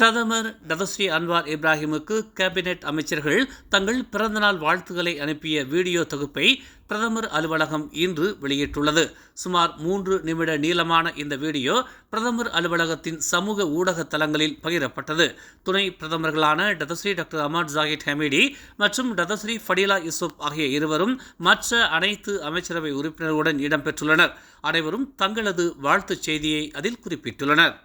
பிரதமர் Datuk Seri Anwar இப்ராஹிமுக்கு cabinet அமைச்சர்கள் தங்கள் பிறந்தநாள் வாழ்த்துக்களை அனுப்பிய வீடியோ தொகுப்பை பிரதமர் அலுவலகம் இன்று வெளியிட்டுள்ளது. சுமார் மூன்று நிமிட நீளமான இந்த வீடியோ பிரதமர் அலுவலகத்தின் சமூக ஊடக தளங்களில் பகிரப்பட்டது. துணை பிரதமர்களான Datuk Seri doctor Ahmad Zahid Hamidi மற்றும் டதஸ்ரீ ஃபடிலா யூசுப் ஆகிய இருவரும் மற்ற அனைத்து அமைச்சரவை உறுப்பினர்களுடன் இடம்பெற்றுள்ளனர். அனைவரும் தங்களது வாழ்த்துச் செய்தியை அதில் குறிப்பிட்டுள்ளனர்.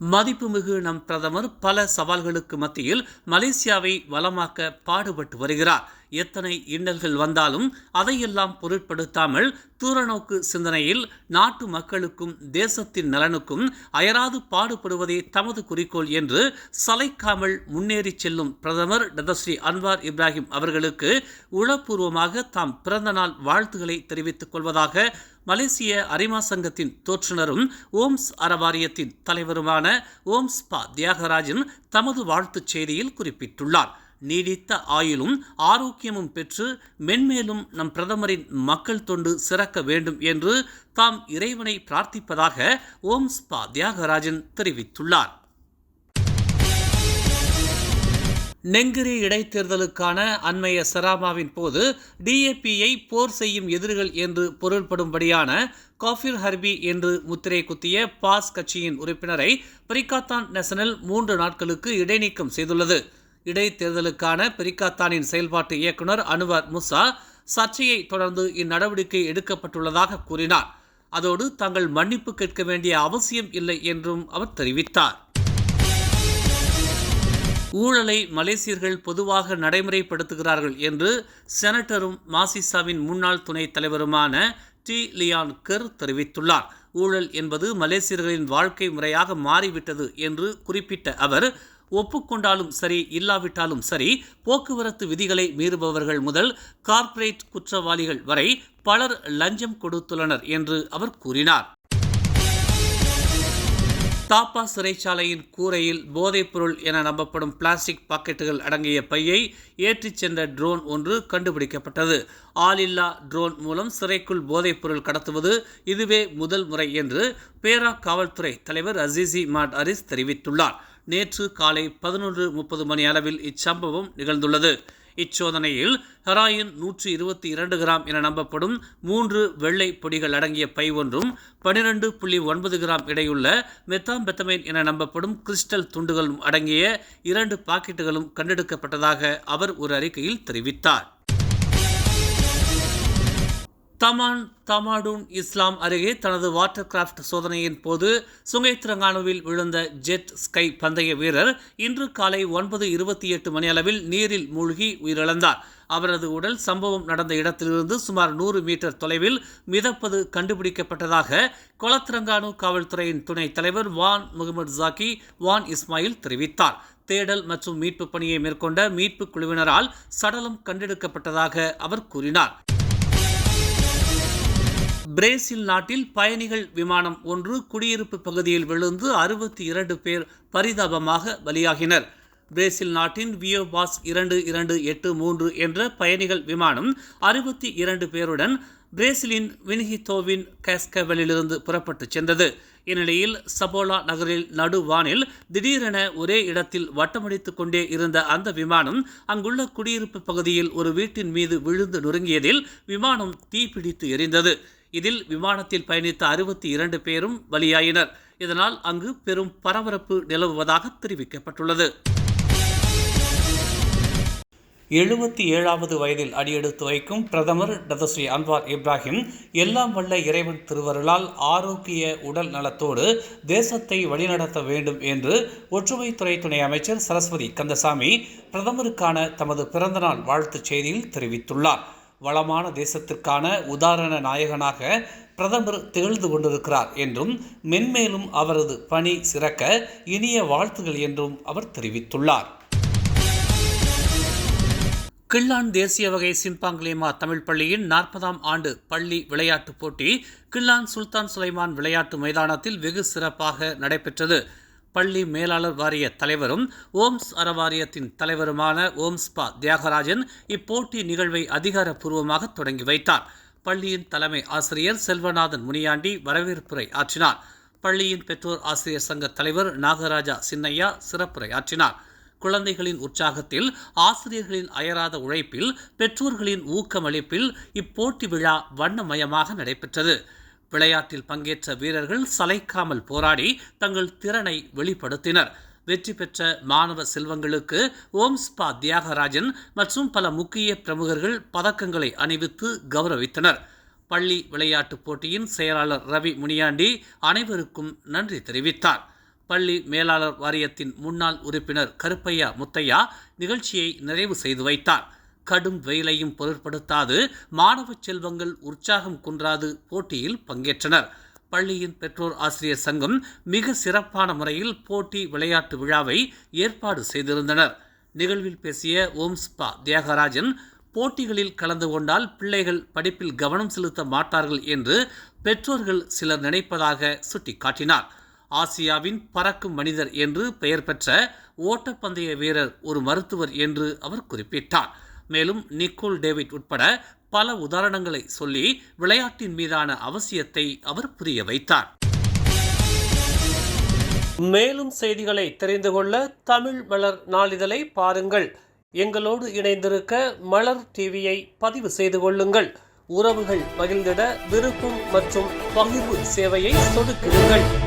மதிப்புமிகு நம் பிரதமர் பல சவால்களுக்கு மத்தியில் மலேசியாவை வளமாக்க பாடுபட்டு வருகிறார். எத்தனை இன்னல்கள் வந்தாலும் அதையெல்லாம் பொருட்படுத்தாமல் தூரநோக்கு சிந்தனையில் நாட்டு மக்களுக்கும் தேசத்தின் நலனுக்கும் அயராது பாடுபடுவதே தமது குறிக்கோள் என்று சலைக்காமல் முன்னேறி செல்லும் பிரதமர் டதஸ்ரீ அன்வார் இப்ராஹிம் அவர்களுக்கு உளப்பூர்வமாக தாம் பிறந்தநாள் வாழ்த்துக்களை தெரிவித்துக் கொள்வதாக மலேசிய அரிமா சங்கத்தின் தோற்றுநரும் ஓம்ஸ் அறவாரியத்தின் தலைவருமான ஓம்ஸ் பா தியாகராஜன் தமது வாழ்த்துச் செய்தியில் குறிப்பிட்டுள்ளார். நீடித்த ஆயுளும் ஆரோக்கியமும் பெற்று மென்மேலும் நம் பிரதமரின் மக்கள் தொண்டு சிறக்க வேண்டும் என்று தாம் இறைவனை பிரார்த்திப்பதாக ஓம்ஸ் பா தியாகராஜன் தெரிவித்துள்ளார். நெங்கிரி இடைத்தேர்தலுக்கான அண்மைய சராமாவின் போது டிஏபியை போர் செய்யும் எதிரிகள் என்று பொருள்படும்படியான காஃபிர் ஹர்பி என்று முத்திரை குத்திய பாஸ் கட்சியின் உறுப்பினரை பிரிகாத்தான் நேஷனல் மூன்று நாட்களுக்கு இடைநீக்கம் செய்துள்ளது. இடைத்தேர்தலுக்கான பிரிகாத்தானின் செயல்பாட்டு இயக்குனர் அனுவர் முசா சர்ச்சையை தொடர்ந்து இந்நடவடிக்கை எடுக்கப்பட்டுள்ளதாக கூறினார். அதோடு தாங்கள் மன்னிப்பு கேட்க வேண்டிய அவசியம் இல்லை என்றும் அவர் தெரிவித்தார். ஊழலை மலேசியர்கள் பொதுவாக நடைமுறைப்படுத்துகிறார்கள் என்று செனட்டரும் மாசிசாவின் முன்னாள் துணைத் தலைவருமான டி லியான் கெர் தெரிவித்துள்ளார். ஊழல் என்பது மலேசியர்களின் வாழ்க்கை முறையாக மாறிவிட்டது என்று குறிப்பிட்ட அவர் ஒப்புக்கொண்டாலும் சரி இல்லாவிட்டாலும் சரி போக்குவரத்து விதிகளை மீறுபவர்கள் முதல் கார்ப்பரேட் குற்றவாளிகள் வரை பலர் லஞ்சம் கொடுத்துள்ளனர் என்று அவர் கூறினார். தாப்பா சிறைச்சாலையின் கூரையில் போதைப்பொருள் என நம்பப்படும் பிளாஸ்டிக் பாக்கெட்டுகள் அடங்கிய பையை ஏற்றிச் சென்ற ட்ரோன் ஒன்று கண்டுபிடிக்கப்பட்டது. ஆளில்லா ட்ரோன் மூலம் சிறைக்குள் போதைப்பொருள் கடத்துவது இதுவே முதல் முறை என்று பேரா காவல்துறை தலைவர் அசிசி மாட் அரிஸ் தெரிவித்துள்ளார். நேற்று காலை பதினொன்று முப்பது மணி அளவில் இச்சம்பவம் நிகழ்ந்துள்ளது. இச்சோதனையில் ஹெராயின் நூற்றி இருபத்தி இரண்டு கிராம் என நம்பப்படும் மூன்று வெள்ளை பொடிகள் அடங்கிய பை ஒன்றும் பனிரெண்டு புள்ளி ஒன்பது கிராம் இடையுள்ள மெத்தாம்பெத்தமைன் என நம்பப்படும் கிறிஸ்டல் துண்டுகளும் அடங்கிய இரண்டு பாக்கெட்டுகளும் கண்டெடுக்கப்பட்டதாக அவர் ஒரு அறிக்கையில் தெரிவித்தார். தமான் தமாடூன் இஸ்லாம் அருகே தனது வாட்டர் கிராஃப்ட் சோதனையின் போது சுங்கைத்திரங்கானுவில் விழுந்த ஜெட் ஸ்கை பந்தய வீரர் இன்று காலை ஒன்பது இருபத்தி எட்டு மணி அளவில் நீரில் மூழ்கி உயிரிழந்தார். அவரது உடல் சம்பவம் நடந்த இடத்திலிருந்து சுமார் நூறு மீட்டர் தொலைவில் மிதப்பது கண்டுபிடிக்கப்பட்டதாக கொளத்திரங்கானு காவல்துறையின் துணைத் தலைவர் Wan Mohamad Zaki Wan Ismail தெரிவித்தார். தேடல் மற்றும் மீட்பு பணியை மேற்கொண்ட மீட்பு குழுவினரால் சடலம் கண்டெடுக்கப்பட்டதாக அவர் கூறினார். பிரேசில் நாட்டில் பயணிகள் விமானம் ஒன்று குடியிருப்பு பகுதியில் விழுந்து அறுபத்தி இரண்டு பேர் பரிதாபமாக பலியாகினர். பிரேசில் நாட்டின் வியோபாஸ் இரண்டு இரண்டு எட்டு மூன்று என்ற பயணிகள் விமானம் அறுபத்தி இரண்டு பேருடன் பிரேசிலின் வினிஹித்தோவின் கேஸ்கவலிலிருந்து புறப்பட்டுச் சென்றது. இந்நிலையில் சபோலா நகரில் நடுவானில் திடீரென ஒரே இடத்தில் வட்டமடித்துக் கொண்டே இருந்த அந்த விமானம் அங்குள்ள குடியிருப்பு பகுதியில் ஒரு வீட்டின் மீது விழுந்து நொறுங்கியதில் விமானம் தீப்பிடித்து எரிந்தது. இதில் விமானத்தில் பயணித்த அறுபத்தி இரண்டு பேரும் பலியாயினர். இதனால் அங்கு பெரும் பரபரப்பு நிலவுவதாக தெரிவிக்கப்பட்டுள்ளது. எழுபத்தி ஏழாவது வயதில் அடியெடுத்து வைக்கும் பிரதமர் டதஸ்ரீ அன்வார் இப்ராஹிம் எல்லாம் வல்ல இறைவன் திருவருளால் ஆரோக்கிய உடல் நலத்தோடு தேசத்தை வழிநடத்த வேண்டும் என்று ஒற்றுமைத்துறை துணை அமைச்சர் சரஸ்வதி கந்தசாமி பிரதமருக்கான தமது பிறந்தநாள் வாழ்த்துச் செய்தியில் தெரிவித்துள்ளார். வளமான தேசத்திற்கான உதாரண நாயகனாக பிரதமர் திகழ்ந்து கொண்டிருக்கிறார் என்றும் மென்மேலும் அவரது பணி சிறக்க இனிய வாழ்த்துகள் என்றும் அவர் தெரிவித்துள்ளார். கிள்ளான் தேசிய வகை சிம்பாங்லேமா தமிழ் பள்ளியின் நாற்பதாம் ஆண்டு பள்ளி விளையாட்டுப் போட்டி கிள்ளான் சுல்தான் சுலைமான் விளையாட்டு மைதானத்தில் வெகு சிறப்பாக நடைபெற்றது. பள்ளி மேலாளர் வாரிய தலைவரும் ஓம்ஸ் அறவாரியத்தின் தலைவருமான ஓம்ஸ்பா தியாகராஜன் இப்போட்டி நிகழ்வை அதிகாரப்பூர்வமாக தொடங்கி வைத்தார். பள்ளியின் தலைமை ஆசிரியர் செல்வநாதன் முனியாண்டி வரவேற்புரை ஆற்றினார். பள்ளியின் பெற்றோர் ஆசிரியர் சங்க தலைவர் நாகராஜா சின்னையா சிறப்புரை ஆற்றினார். குழந்தைகளின் உற்சாகத்தில் ஆசிரியர்களின் அயராத உழைப்பில் பெற்றோர்களின் ஊக்கமளிப்பில் இப்போட்டி விழா வண்ணமயமாக நடைபெற்றது. விளையாட்டில் பங்கேற்ற வீரர்கள் சளைக்காமல் போராடி தங்கள் திறனை வெளிப்படுத்தினர். வெற்றி பெற்ற மாணவ செல்வங்களுக்கு ஓம்ஸ்பா தியாகராஜன் மற்றும் பல முக்கிய பிரமுகர்கள் பதக்கங்களை அணிவித்து கௌரவித்தனர். பள்ளி விளையாட்டுப் போட்டியின் செயலாளர் ரவி முனியாண்டி அனைவருக்கும் நன்றி தெரிவித்தார். பள்ளி மேலாளர் வாரியத்தின் முன்னாள் உறுப்பினர் கருப்பையா முத்தையா நிகழ்ச்சியை நிறைவு செய்து வைத்தார். கடும் வெயிலையும் பொருட்படுத்தாது. மாணவ செல்வங்கள் உற்சாகம் குன்றாது. போட்டியில் பங்கேற்றனர். பள்ளியின் பெற்றோர் ஆசிரியர் சங்கம் மிக சிறப்பான முறையில் போட்டி விளையாட்டு விழாவை ஏற்பாடு செய்திருந்தனர். நிகழ்வில் பேசிய ஓம்ஸ்பா தியாகராஜன் போட்டிகளில் கலந்து கொண்டால் பிள்ளைகள் படிப்பில் கவனம் செலுத்த மாட்டார்கள் என்று பெற்றோர்கள் சிலர் நினைப்பதாக சுட்டிக்காட்டினார். ஆசியாவின் பறக்கும் மனிதர் என்று பெயர் பெற்ற ஓட்டப்பந்தய வீரர் ஒரு மருத்துவர் என்று அவர் குறிப்பிட்டார். மேலும் நிக்கோல் டேவிட் உட்பட பல உதாரணங்களை சொல்லி விளையாட்டின் மீதான அவசியத்தை அவர் புரிய வைத்தார். மேலும் செய்திகளை தெரிந்து கொள்ள தமிழ் மலர் நாளிதழை பாருங்கள். எங்களோடு இணைந்திருக்க மலர் டிவியை பதிவு செய்து கொள்ளுங்கள். உறவுகள் மகிழ்ந்திட விருப்பம் மற்றும் பகிர்வு சேவையை சொடுக்குங்கள்.